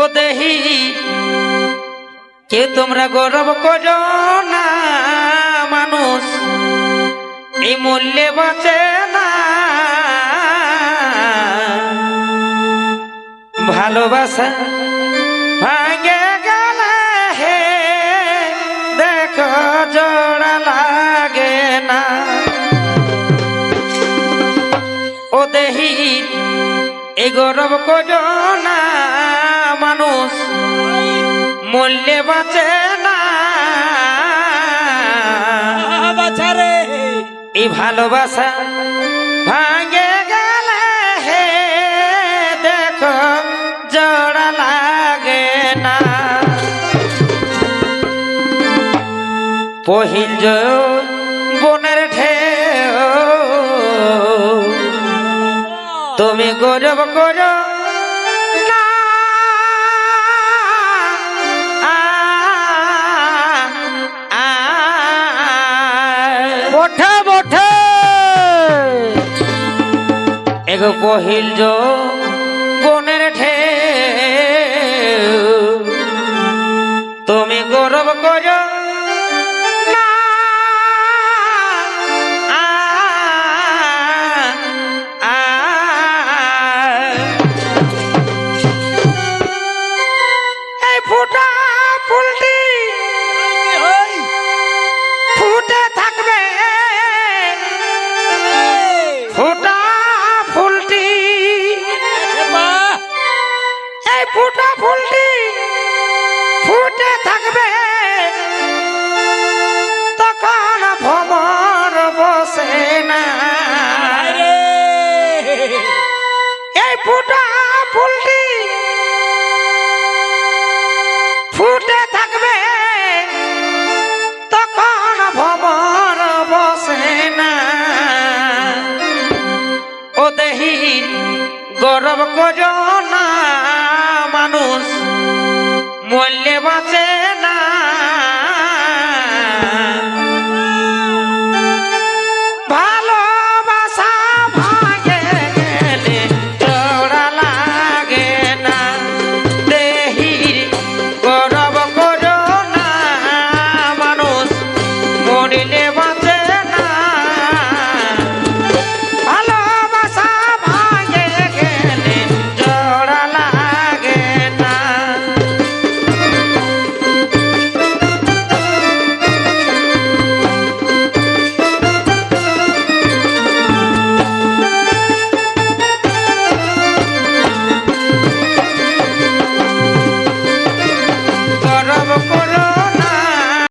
ও দেহি কে তোমরা গৌরব করো না মানুষ, এই মূল্যে বাঁচে না। ভালোবাসা ভাঙে গেলে হে, দেখো জোড়া লাগে না। ও দেহি, এই গৌরব করো না মূল্যে বাঁচে না। বাছারে এই ভালোবাসা ভাঙে গেলে হে দেখো জোড়া লাগে না। পহিল বনের ঢেউ তুমি গৌরব করো। বঠে বঠে। এগো কহিল যো বনের ঠে তুমি গৌরব করো ফুটা ফুলটি ফুটে থাকবে। তখন ভ্রমর বসে না। এই ফুটা ফুলটি ফুটে থাকবে। তখন ভ্রমর বসে না। ও দেহি গরব কর না মানুষ মূল্যে বাঁচে না।